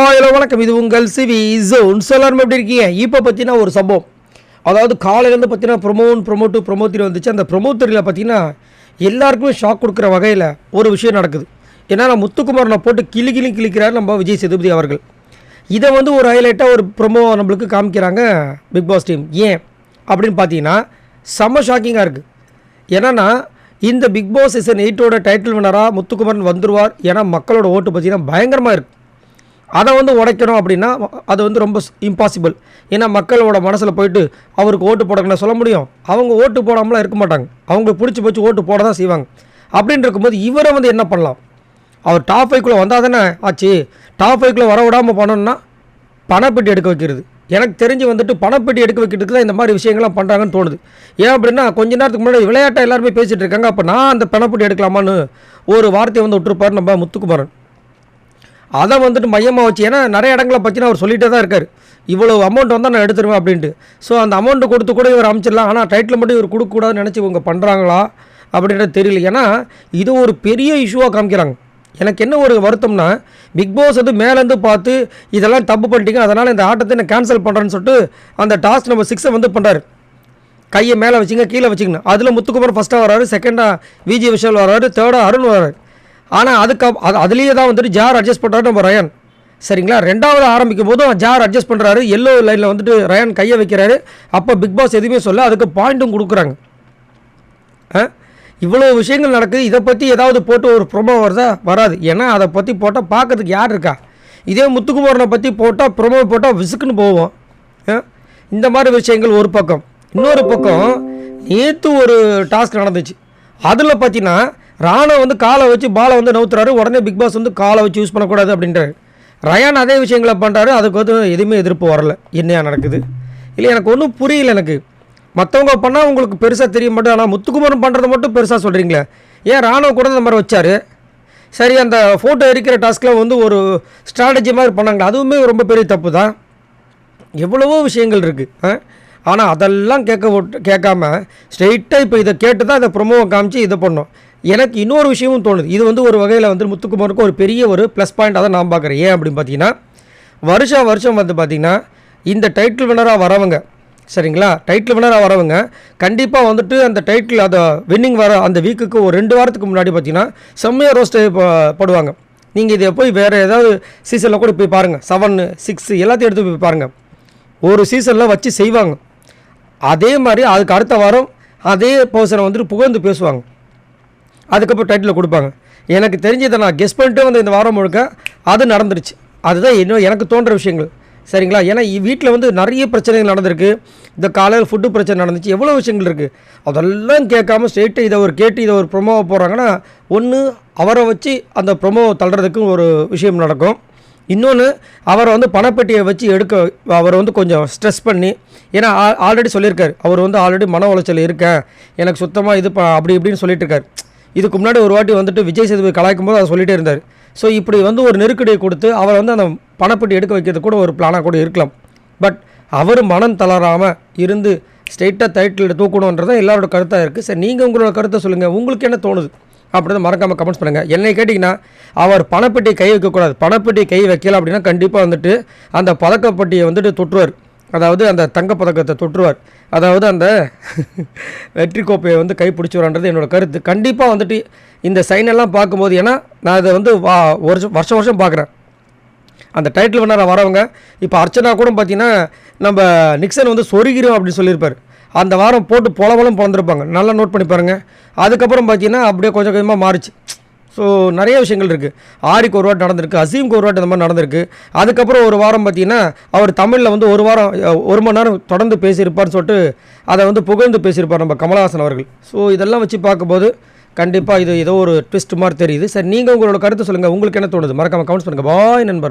Hello வணக்கம். இது உங்கள் சிவி ஜோன். சொல்லாமல் எப்படி இருக்கீங்க? இப்போ பார்த்தீங்கன்னா ஒரு சம்பவம். அதாவது காலையிலேருந்து பார்த்தீங்கன்னா ப்ரொமோன் ப்ரொமோட்டு ப்ரொமோத்திரி வந்துச்சு. அந்த ப்ரொமோத்தரியில் பார்த்தீங்கன்னா எல்லாருக்குமே ஷாக் கொடுக்குற வகையில் ஒரு விஷயம் நடக்குது. ஏன்னா நான் முத்துக்குமாரனை போட்டு கிளி கிளி கிளிக்கிறார் நம்ம விஜய் சேதுபதி அவர்கள். இதை வந்து ஒரு ஹைலைட்டாக ஒரு ப்ரொமோ நம்மளுக்கு காமிக்கிறாங்க பிக் பாஸ் டீம் ஏன்? அப்படின்னு பார்த்தீங்கன்னா செம்ம ஷாக்கிங்காக இருக்குது ஏன்னா இந்த பிக் பாஸ் சீசன் எயிட்டோட டைட்டில் வினராக முத்துக்குமரன் வந்துடுவார் ஏன்னா மக்களோட ஓட்டு பார்த்தீங்கன்னா பயங்கரமாக இருக்குது அதை வந்து உடைக்கணும் அப்படின்னா அது வந்து ரொம்ப இம்பாசிபிள் ஏன்னா மக்களோட மனசில் போயிட்டு அவருக்கு ஓட்டு போடக்கணும் சொல்ல முடியும். அவங்க ஓட்டு போடாமலாம் இருக்க மாட்டாங்க. அவங்களுக்கு பிடிச்சி போச்சு ஓட்டு போட தான் செய்வாங்க. அப்படின்னு இருக்கும்போது இவரை வந்து என்ன பண்ணலாம்? அவர் டாப் ஃபைவ்க்குள்ளே வந்தால் தானே ஆச்சு. டாப் ஃபைவ்க்குள்ளே வர விடாமல் பண்ணணும்னா பணப்பெட்டி எடுக்க வைக்கிறது. எனக்கு தெரிஞ்சு வந்துட்டு பணப்பெட்டி எடுக்க வைக்கிறதுக்கு தான் இந்த மாதிரி விஷயங்கள்லாம் பண்ணுறாங்கன்னு தோணுது. ஏன் அப்படின்னா கொஞ்ச நேரத்துக்கு முன்னாடி விளையாட்டை எல்லாருமே பேசிகிட்டு இருக்காங்க. அப்போ நான் அந்த பணப்பெட்டி எடுக்கலாமான்னு ஒரு வார்த்தையை வந்து விட்டுருப்பார் நம்ம முத்துக்குமாரன். அதை வந்துட்டு மையமாக வச்சு ஏன்னா நிறைய இடங்களை பார்த்தீங்கன்னா அவர் சொல்லிகிட்டே தான் இருக்கார். இவ்வளோ அமௌண்ட் வந்தால் நான் எடுத்துருவேன் அப்படின்ட்டு. ஸோ அந்த அமௌண்ட்டு கொடுத்து கூட இவர் அமைச்சிடலாம். ஆனால் டைட்டில் மட்டும் இவர் கொடுக்கக்கூடாதுன்னு நினச்சி இவங்க பண்ணுறாங்களா அப்படின்றது தெரியல. ஏன்னா இது ஒரு பெரிய இஷ்யூவாக காமிக்கிறாங்க. எனக்கு என்ன ஒரு வருத்தம்னா பிக் பாஸ் வந்து மேலேருந்து பார்த்து இதெல்லாம் தப்பு பண்ணிட்டீங்க அதனால் இந்த ஆட்டத்தை நான் கேன்சல் பண்ணுறேன்னு சொல்லிட்டு அந்த டாஸ்க் நம்பர் சிக்ஸை வந்து பண்ணுறாரு கையை மேலே வச்சுங்க கீழே வச்சுக்கணும். அதில் முத்துக்குமார் ஃபஸ்ட்டாக வராரு செகண்டாக விஜி விஷால் வராரு தேர்டாக அருண் வராரு ஆனால் அதுக்கு அது அதுலேயே தான் வந்துட்டு ஜார் அட்ஜஸ்ட் பண்ணுறாரு நம்ம ரயான். சரிங்களா? ரெண்டாவது ஆரம்பிக்கும் போதும் ஜார் அட்ஜஸ்ட் பண்ணுறாரு எல்லோ லைனில் வந்துட்டு ரயான் கையை வைக்கிறாரு. அப்போ பிக் பாஸ் எதுவுமே சொல்ல அதுக்கு பாயிண்ட்டும் கொடுக்குறாங்க. ஆ? இவ்வளோ விஷயங்கள் நடக்குது. இதை பற்றி ஏதாவது போட்டு ஒரு ப்ரொமோ வருதா? வராது. ஏன்னா அதை பற்றி போட்டால் பார்க்கறதுக்கு யார் இருக்கா? இதே முத்துக்குமாரனை பற்றி போட்டால் ப்ரொமோ போட்டால் விசுக்குன்னு போவோம். ஆ? இந்த மாதிரி விஷயங்கள் ஒரு பக்கம். இன்னொரு பக்கம் நேற்று ஒரு டாஸ்க் நடந்துச்சு. அதில் பார்த்தீங்கன்னா ராணா வந்து காலை வச்சு பாலை வந்து நவுத்துறாரு. உடனே பிக் பாஸ் வந்து காலை வச்சு யூஸ் பண்ணக்கூடாது அப்படின்றாரு. ரயான் அதே விஷயங்களை பண்ணுறாரு அதுக்கு வந்து எதுவுமே எதிர்ப்பு வரல. என்னையா நடக்குது? இல்லை எனக்கு ஒன்றும் புரியல எனக்கு. மற்றவங்க பண்ணால் உங்களுக்கு பெருசாக தெரிய மாட்டோம் ஆனால் முத்துக்குமரன் பண்ணுறத மட்டும் பெருசாக சொல்கிறீங்களே ஏன் ராணுவ கூட இந்த மாதிரி வச்சாரு? சரி அந்த ஃபோட்டோ எரிக்கிற டாஸ்கில் வந்து ஒரு ஸ்ட்ராட்டஜி மாதிரி பண்ணாங்க அதுவுமே ரொம்ப பெரிய தப்பு தான். எவ்வளவோ விஷயங்கள் இருக்குது ஆனால் அதெல்லாம் கேட்க விட்டு கேட்காம ஸ்ட்ரெயிட்டாக இப்போ இதை கேட்டு தான் இதை ப்ரொமோவை காமிச்சு இதை பண்ணோம். எனக்கு இன்னொரு விஷயமும் தோணுது. இது வந்து ஒரு வகையில் வந்து முத்துக்குமாருக்கு ஒரு பெரிய ஒரு ப்ளஸ் பாயிண்ட்டாக தான் நான் பார்க்குறேன். ஏன் அப்படின்னு பார்த்தீங்கன்னா வருஷம் வருஷம் வந்து பார்த்திங்கன்னா இந்த டைட்டில் வினராக வரவங்க சரிங்களா? டைட்டில் வினராக வரவங்க கண்டிப்பாக வந்துட்டு அந்த டைட்டில் அதை வின்னிங் வர அந்த வீக்குக்கு ஒரு ரெண்டு வாரத்துக்கு முன்னாடி பார்த்தீங்கன்னா செம்மையாக ரோஸ்ட் போடுவாங்க. நீங்கள் இதை போய் வேறு ஏதாவது சீசனில் கூட போய் பாருங்கள் செவனு சிக்ஸு எல்லாத்தையும் எடுத்து போய் பாருங்கள் ஒரு சீசனில் வச்சு செய்வாங்க. அதே மாதிரி அதுக்கு அடுத்த வாரம் அதே பர்சனை வந்துட்டு புகழ்ந்து பேசுவாங்க. அதுக்கப்புறம் டைட்டில் கொடுப்பாங்க. எனக்கு தெரிஞ்சதை நான் கெஸ் பண்ணிட்டு வந்து இந்த வாரம் முழுக்க அது நடந்துருச்சு. அதுதான் இன்னும் எனக்கு தோன்ற விஷயங்கள். சரிங்களா? ஏன்னா வீட்டில் வந்து நிறைய பிரச்சனைகள் நடந்திருக்கு. இந்த காலையில் ஃபுட்டு பிரச்சனை நடந்துச்சு. எவ்வளோ விஷயங்கள் இருக்குது அதெல்லாம் கேட்காம ஸ்ட்ரெயிட்டாக இதை ஒரு கேட்டு இதை ஒரு ப்ரொமோவை போகிறாங்கன்னா ஒன்று அவரை வச்சு அந்த ப்ரொமோவை தள்ளுறதுக்கு ஒரு விஷயம் நடக்கும். இன்னொன்று அவரை வந்து பணப்பெட்டியை வச்சு எடுக்க அவரை வந்து கொஞ்சம் ஸ்ட்ரெஸ் பண்ணி ஏன்னா ஆல்ரெடி சொல்லியிருக்காரு. அவர் வந்து ஆல்ரெடி மன உளைச்சல் இருக்கேன். எனக்கு சுத்தமாக இது ப- அப்படி இப்படின்னு சொல்லிட்டு இருக்காரு இதுக்கு முன்னாடி ஒரு வாட்டி வந்துட்டு விஜய் சேதுபதி கலாய்க்கும் போது அதை சொல்லிகிட்டே இருந்தார். ஸோ இப்படி வந்து ஒரு நெருக்கடியை கொடுத்து அவர் வந்து அந்த பணப்பட்டி எடுக்க வைக்கிறது கூட ஒரு பிளானாக கூட இருக்கலாம். பட் அவர் மனம் தளராமல் இருந்து ஸ்ட்ரெயிட்டாக டைட்டில் தூக்கணுன்றது தான் எல்லாரோட கருத்தாக இருக்குது சரி நீங்கள் உங்களோட கருத்தை சொல்லுங்கள் உங்களுக்கு என்ன தோணுது? அப்படின்னு மறக்காமல் கமெண்ட்ஸ் பண்ணுங்கள் என்னை கேட்டிங்கன்னா அவர் பணப்பெட்டி கை வைக்கக்கூடாது. பணப்பெட்டி கை வைக்கல அப்படின்னா கண்டிப்பாக வந்துட்டு அந்த பதக்கப்பட்டியை வந்துட்டு தொற்றுவார். அதாவது அந்த தங்கப்பதக்கத்தை தொற்றுவார். அதாவது அந்த வெற்றி கோப்பையை வந்து கை என்னோடய என்னோட கருத்து. கண்டிப்பாக வந்துட்டு இந்த சைன் எல்லாம் பார்க்கும்போது ஏன்னா நான் இதை வந்து வா வருஷம் வருஷம் வருஷம் பார்க்குறேன். அந்த டைட்டில் வினராக வரவங்க இப்போ அர்ச்சனா கூட பார்த்தீங்கன்னா நம்ம நிக்சன் வந்து சொருகிறோம் அப்படின்னு சொல்லியிருப்பார். அந்த வாரம் போட்டு பொலவலம் பிறந்திருப்பாங்க. நல்லா நோட் பண்ணி பாருங்கள் அதுக்கப்புறம் பார்த்தீங்கன்னா அப்படியே கொஞ்சம் கொஞ்சமாக மாறிச்சு. ஸோ நிறைய விஷயங்கள் இருக்குது ஆரிக்கு ஒரு வாட்டி நடந்திருக்கு அசீம்க்கு ஒரு வாட்டி இந்த மாதிரி நடந்திருக்கு. அதுக்கப்புறம் ஒரு வாரம் பார்த்தீங்கன்னா அவர் தமிழில் வந்து ஒரு வாரம் ஒரு மணி நேரம் தொடர்ந்து பேசியிருப்பார்னு சொல்லிட்டு அதை வந்து புகழ்ந்து பேசியிருப்பார் நம்ம கமலஹாசன் அவர்கள். ஸோ இதெல்லாம் வச்சு பார்க்கும்போது கண்டிப்பாக இது ஏதோ ஒரு ட்விஸ்ட் மாதிரி தெரியுது. சரி நீங்கள் உங்களோட கருத்து சொல்லுங்கள் உங்களுக்கு என்ன தோணுது? மறக்காமல் கமெண்ட்ஸ் பண்ணுங்கள் பாய் நண்பர்கள்.